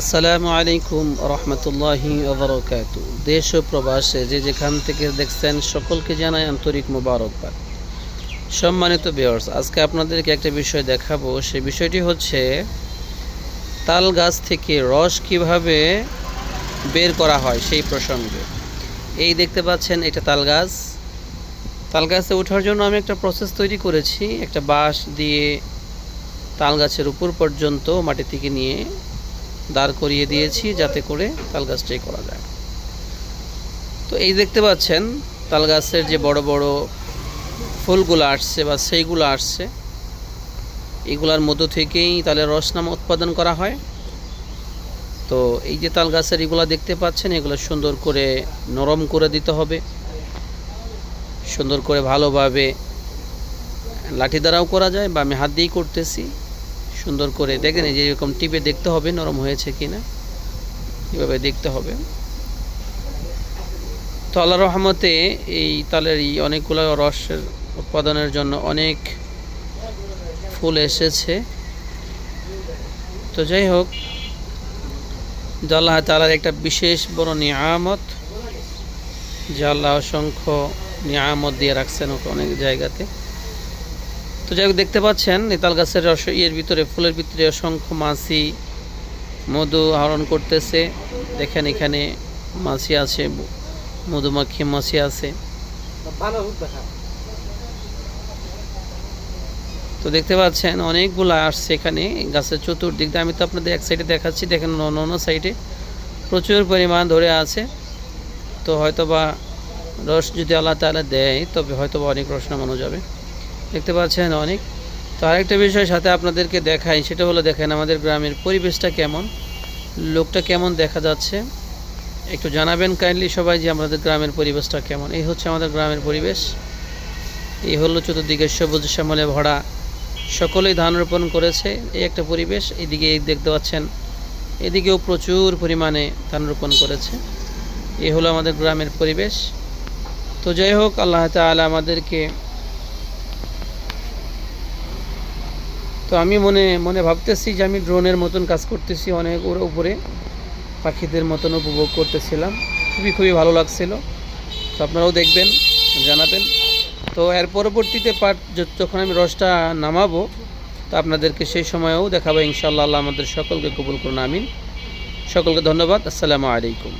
আসসালামু আলাইকুম রহমতুল্লাহি ওবরকাত দেশ ও প্রবাসে যে যেখান থেকে দেখছেন সকলকে জানাই আন্তরিক মুবারকবাদ। সম্মানিত বিয়ার্স আজকে আপনাদেরকে একটা বিষয় দেখাবো। সেই বিষয়টি হচ্ছে, তাল গাছ থেকে রস কীভাবে বের করা হয় সেই প্রসঙ্গে। এই দেখতে পাচ্ছেন, এটা তাল গাছ। তাল গাছে ওঠার জন্য আমি একটা প্রসেস তৈরি করেছি। একটা বাঁশ দিয়ে তাল গাছের উপর পর্যন্ত মাটি থেকে নিয়ে দাঁড় করিয়ে দিয়েছি যাতে করে তাল গাছটাই করা যায়। তো এই দেখতে পাচ্ছেন, তাল গাছের যে বড় বড় ফুলগুলো আসছে বা সেইগুলো আসছে, এগুলার মধ্য থেকেই তালের রসনামা উৎপাদন করা হয়। তো এই যে তাল গাছের এগুলো দেখতে পাচ্ছেন, এগুলো সুন্দর করে নরম করে দিতে হবে। সুন্দর করে ভালোভাবে লাঠি দ্বারাও করা যায় বা আমি হাত দিয়েই করতেছি। সুন্দর করে দেখেন এই যে এরকম টিপে দেখতে হবে নরম হয়েছে কি না এভাবে দেখতে হবে। তো আল্লাহ রহমতে এই তালের এই অনেকগুলো রসের উৎপাদনের জন্য অনেক ফুল এসেছে। তো যাই হোক, যে আল্লাহ তালার একটা বিশেষ বড় নিয়ামত, যে আল্লাহ অসংখ্য নিয়ামত দিয়ে রাখছেন অনেক জায়গাতে। তো যাই হোক, দেখতে পাচ্ছেন, নেতাল গাছের রস, ইয়ের ভিতরে, ফুলের ভিতরে অসংখ্য মাছি, মধু আহরণ করতেছে। দেখেন এখানে মাছি আছে, মধুমাখি মাছি আছে। তো দেখতে পাচ্ছেন, অনেকগুলো আসছে এখানে গাছের চতুর্দিক দিয়ে। আমি তো আপনাদের এক সাইডে দেখাচ্ছি, দেখেন অন্য অন্য সাইডে প্রচুর পরিমাণ ধরে আছে। তো হয়তোবা রস যদি আল্লাহ তালা দেয়, তবে হয়তোবা অনেক রস নামানো যাবে। দেখতে পাচ্ছেন অনেক। তো আরেকটা বিষয় সাথে আপনাদেরকে দেখাই, সেটা হলো দেখেন আমাদের গ্রামের পরিবেশটা কেমন, লোকটা কেমন দেখা যাচ্ছে। একটু জানাবেন কাইন্ডলি সবাই যে আমাদের গ্রামের পরিবেশটা কেমন। এই হচ্ছে আমাদের গ্রামের পরিবেশ। এই হলো চতুর্দিকে সবুজ শ্যামলে ভরা। সকলেই ধান রোপণ করেছে, এই একটা পরিবেশ। এদিকে এই দেখতে পাচ্ছেন, এদিকেও প্রচুর পরিমাণে ধান রোপণ করেছে। এই হলো আমাদের গ্রামের পরিবেশ। তো যাই হোক, আল্লাহ তাআলা আমাদেরকে তো আমি মনে মনে ভাবতেছি যে আমি ড্রোনের মতন কাজ করতেছি অনেক ওর উপরে। পাখিদের মতন উপভোগ করতেছিলাম। খুবই খুবই ভালো লাগছিল। তো আপনারাও দেখবেন, জানাবেন। তো এর পরবর্তীতে পার্ট যখন আমি রসটা নামাবো, তো আপনাদেরকে সেই সময়েও দেখাবো। ইনশাল্লাহ আল্লাহ আমাদের সকলকে কবুল করুন, আমিন। সকলকে ধন্যবাদ। আসসালামু আলাইকুম।